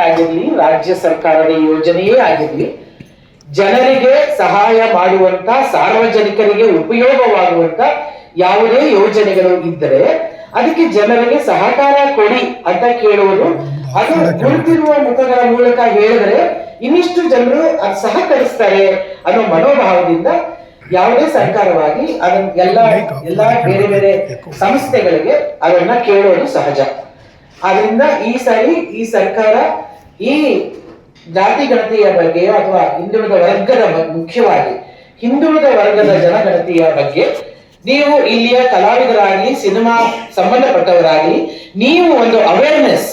ಆಗಿರ್ಲಿ, ರಾಜ್ಯ ಸರ್ಕಾರದ ಯೋಜನೆಯೇ ಆಗಿರ್ಲಿ, ಜನರಿಗೆ ಸಹಾಯ ಮಾಡುವಂತ, ಸಾರ್ವಜನಿಕರಿಗೆ ಉಪಯೋಗವಾಗುವಂತ ಯಾವುದೇ ಯೋಜನೆಗಳು ಇದ್ದರೆ ಅದಕ್ಕೆ ಜನರಿಗೆ ಸಹಕಾರ ಕೊಡಿ ಅಂತ ಕೇಳುವುದು ಅದು ಕುಳಿತಿರುವ ಮುಖಗಳ ಮೂಲಕ ಹೇಳಿದ್ರೆ ಇನ್ನಿಷ್ಟು ಜನರು ಅದು ಸಹಕರಿಸ್ತಾರೆ ಅನ್ನೋ ಮನೋಭಾವದಿಂದ ಯಾವುದೇ ಸರ್ಕಾರವಾಗಿ ಅದನ್ನ ಎಲ್ಲ ಎಲ್ಲ ಬೇರೆ ಬೇರೆ ಸಂಸ್ಥೆಗಳಿಗೆ ಅದನ್ನ ಕೇಳೋದು ಸಹಜ. ಆದ್ರಿಂದ ಈ ಸಾರಿ ಈ ಸರ್ಕಾರ ಈ ಜಾತಿ ಗಣತಿಯ ಬಗ್ಗೆ ಅಥವಾ ಹಿಂದುಳಿದ ವರ್ಗದ ಮುಖ್ಯವಾಗಿ ಹಿಂದುಳಿದ ವರ್ಗದ ಜನಗಣತಿಯ ಬಗ್ಗೆ ನೀವು ಇಲ್ಲಿಯ ಕಲಾವಿದರಾಗಿ ಸಿನಿಮಾ ಸಂಬಂಧಪಟ್ಟವರಾಗಿ ನೀವು ಒಂದು ಅವೇರ್ನೆಸ್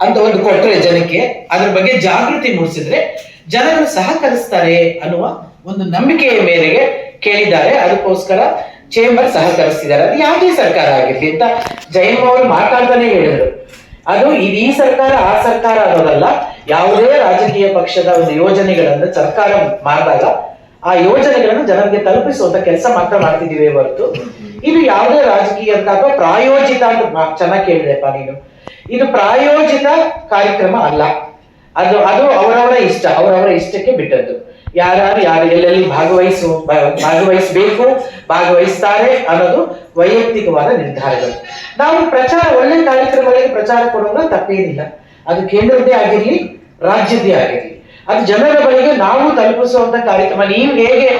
ಅಂತ ಒಂದು ಕೊಟ್ಟರೆ ಜನಕ್ಕೆ, ಅದ್ರ ಬಗ್ಗೆ ಜಾಗೃತಿ ಮೂಡಿಸಿದ್ರೆ ಜನರು ಸಹಕರಿಸ್ತಾರೆ ಅನ್ನುವ ಒಂದು ನಂಬಿಕೆಯ ಮೇರೆಗೆ ಕೇಳಿದ್ದಾರೆ. ಅದಕ್ಕೋಸ್ಕರ ಚೇಂಬರ್ ಸಹಕರಿಸಿದ್ದಾರೆ ಅದು ಯಾವುದೇ ಸರ್ಕಾರ ಆಗಿರ್ಲಿ ಅಂತ ಜಯಮ್ಮ ಅವರು ಮಾತಾಡ್ತಾನೆ ಹೇಳಿದ್ರು. ಅದು ಇದು ಈ ಸರ್ಕಾರ, ಆ ಸರ್ಕಾರ ಅನ್ನೋದಲ್ಲ, ಯಾವುದೇ ರಾಜಕೀಯ ಪಕ್ಷದ ಒಂದು ಯೋಜನೆಗಳನ್ನು ಸರ್ಕಾರ ಮಾಡಿದಾಗ ಆ ಯೋಜನೆಗಳನ್ನು ಜನರಿಗೆ ತಲುಪಿಸುವಂತ ಕೆಲಸ ಮಾತ್ರ ಮಾಡ್ತಿದ್ದೀವಿ ಹೊರತು. ಇದು ಯಾವುದೇ ರಾಜಕೀಯ ಅಂತ ಅಥವಾ ಪ್ರಾಯೋಜಿತ ಅಂತ ಚೆನ್ನಾಗಿ ಕೇಳಿದೆಪ್ಪ ನೀನು. ಇದು ಪ್ರಾಯೋಜಿತ ಕಾರ್ಯಕ್ರಮ ಅಲ್ಲ. ಅದು ಅದು ಅವರವರ ಇಷ್ಟ, ಅವರವರ ಇಷ್ಟಕ್ಕೆ ಬಿಟ್ಟದ್ದು. ಯಾರ್ಯಾರು ಯಾರು, ಎಲ್ಲೆಲ್ಲಿ ಭಾಗವಹಿಸು ಭಾಗವಹಿಸಬೇಕು, ಭಾಗವಹಿಸ್ತಾರೆ ಅನ್ನೋದು ವೈಯಕ್ತಿಕವಾದ ನಿರ್ಧಾರಗಳು. ನಾವು ಪ್ರಚಾರ, ಒಳ್ಳೆ ಕಾರ್ಯಕ್ರಮಗಳಿಗೆ ಪ್ರಚಾರ ಕೊಡೋದು ತಪ್ಪೇನಿಲ್ಲ. ಅದು ಕೇಂದ್ರದ್ದೇ ಆಗಿರ್ಲಿ, ರಾಜ್ಯದ್ದೇ ಆಗಿರ್ಲಿ. ಅದು ಜನರ ಬಳಿಗೆ ನಾವು ತಲುಪಿಸುವಂತ ಕಾರ್ಯಕ್ರಮ. ನೀವು ಹೇಗೆ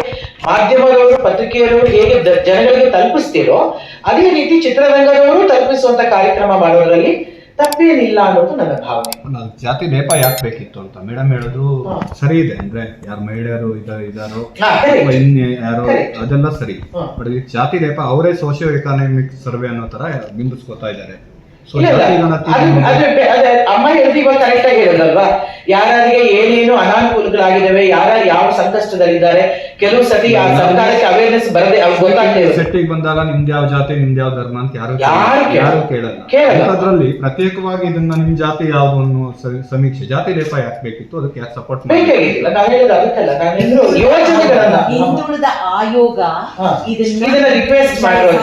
ಮಾಧ್ಯಮದವರು, ಪತ್ರಿಕೆಯವರು ಹೇಗೆ ಜನಗಳಿಗೆ ತಲುಪಿಸ್ತೀರೋ, ಅದೇ ರೀತಿ ಚಿತ್ರರಂಗದವರು ತಲುಪಿಸುವಂತ ಕಾರ್ಯಕ್ರಮ ಮಾಡೋದ್ರಲ್ಲಿ ತಪ್ಪೇನಿಲ್ಲ ಅನ್ನೋದು ನನ್ನ ಭಾವನೆ ನಾನು ಜಾತಿ ಲೇಪ ಯಾಕೆ ಬೇಕಿತ್ತು ಅಂತ ಮೇಡಮ್ ಹೇಳೋದು ಹಾ. ಸರಿ ಇದೆ ಅಂದ್ರೆ ಯಾರು ಮಹಿಳೆಯರು ಇದ ಇದಾರೋ ಹಾ, correct. ಅಥವಾ ಇನ್ ಯಾರೋ Correct. ಅದೆಲ್ಲ ಸರಿ ಹಾ. ಬಟ್ ಈ ಜಾತಿ ಲೇಪ ಅವರೇ ಸೋಷಿಯೋ ಎಕಾನಮಿಕ್ ಸರ್ವೆ ಅನ್ನೋ ತರ ಬಿಂಬಿಸ್ಕೊತಾ ಇದ್ದಾರೆ ಅಮ್ಮ ಹೇಳ್ದು ಇವಾಗ ಕರೆಕ್ಟ್ ಆಗಿ ಹೇಳೋದಲ್ವಾ? ಯಾರಿಗೆ ಏನೇನು ಅನಾನುಕೂಲಗಳಾಗಿದ್ದಾವೆ ಯಾರ್ಯಾರು ಯಾವ ಸಂಕಷ್ಟದಲ್ಲಿದ್ದಾರೆ ಕೆಲವು ಸತಿ ಆ ಸರ್ಕಾರಕ್ಕೆ ಅವೇರ್ನೆಸ್ ಬರದೆ ಅವ್ರಿಗೆ ಗೊತ್ತಾಗ್ತಾ ಇರುತ್ತೆ ಸೆಟ್ಟಿಗೆ ಬಂದಾಗ ನಿಮ್ದು ಯಾವ ಜಾತಿ ನಿಮ್ದು ಯಾವ ಧರ್ಮ ಅಂತ ಯಾರು ಯಾರು ಕೇಳಲ್ಲ. ಅದ್ರಲ್ಲಿ ಪ್ರತ್ಯೇಕವಾಗಿ ಇದನ್ನ ನಿಮ್ ಜಾತಿ ಯಾವ್ದು ಅನ್ನೋ ಸ- ಸಮೀಕ್ಷೆ ಜಾತಿ ಲೇಪ ಯಾಕೆ ಬೇಕಿತ್ತು? ಅದಕ್ಕೆ ಯಾಕೆ ಸಪೋರ್ಟ್ ಹಿಂದುಳಿದ ಆಯೋಗ ಇದನ್ನ ರಿಕ್ವೆಸ್ಟ್ ಮಾಡಿರೋದು